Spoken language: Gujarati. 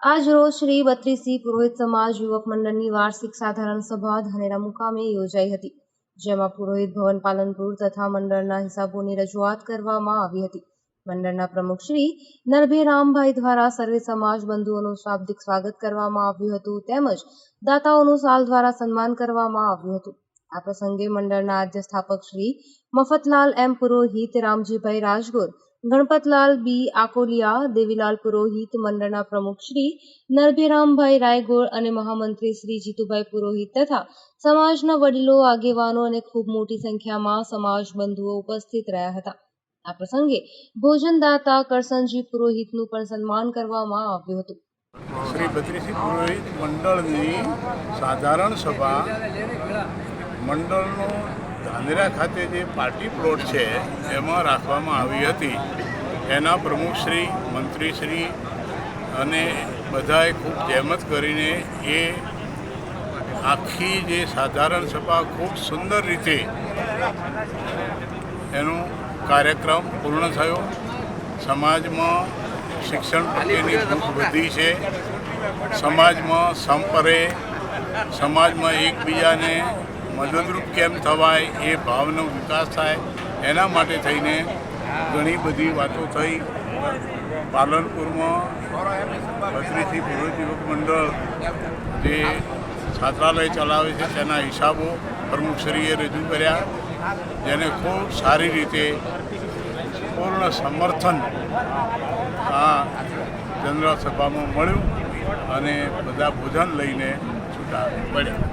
આજ રોજ શ્રી બત્રીસી પુરોહિત સમાજ યુવક મંડળની વાર્ષિક સાધારણ સભા ધાનેરા મુકામે યોજાઈ હતી, જેમાં પુરોહિત ભવન પાલનપુર તથા મંડળના હિસાબોની રજૂઆત કરવામાં આવી હતી. મંડળના પ્રમુખ શ્રી નરભેરામભાઈ દ્વારા સર્વે સમાજ બંધુઓનું શાબ્દિક સ્વાગત કરવામાં આવ્યું હતું, તેમજ દાતાઓનું સાલ દ્વારા સન્માન કરવામાં આવ્યું હતું. આ પ્રસંગે મંડળના આદ્ય સ્થાપક શ્રી મફતલાલ એમ પુરોહિત, રામજીભાઈ રાજગોર ગણપતલાલ બી આકોલિયા, દેવીલાલ પુરોહિત, મંડળના પ્રમુખ શ્રી નરભેરામભાઈ રાયગોળ અને મહામંત્રી શ્રી જીતુભાઈ પુરોહિત તથા સમાજના વડીલો, આગેવાનો અને ખૂબ મોટી સંખ્યામાં સમાજ બંધુઓ ઉપસ્થિત રહ્યા હતા. આ પ્રસંગે ભોજનદાતા કરસનજી પુરોહિતનું પણ સન્માન કરવામાં આવ્યું હતું. શ્રી બદ્રીસી પુરોહિત મંડળની સાધારણ સભા મંડળનો ધાનેરા ખાતે જે પાર્ટી પ્લોટ છે, એમાં રાખવામાં આવી હતી. એના પ્રમુખશ્રી મંત્રીશ્રી અને બધાએ ખૂબ જહેમત કરીને એ આખી જે સાધારણ સભા ખૂબ સુંદર રીતે એનો કાર્યક્રમ પૂર્ણ થયો. સમાજમાં શિક્ષણ પ્રત્યેની ભૂખ વધી છે. સમાજમાં સંપરે. સમાજમાં એકબીજાને મદદરૂપ કેમ થવાય, એ ભાવનો વિકાસ થાય, એના માટે થઈને ઘણી બધી વાતો થઈ. પાલનપુરમાં બત્રીસી પુરોહિત યુવક મંડળ જે છાત્રાલય ચલાવે છે, તેના હિસાબો પ્રમુખશ્રીએ રજૂ કર્યા, જેને ખૂબ સારી રીતે પૂર્ણ સમર્થન આ જનરલ સભામાં મળ્યું અને બધા ભોજન લઈને છૂટા પડ્યા.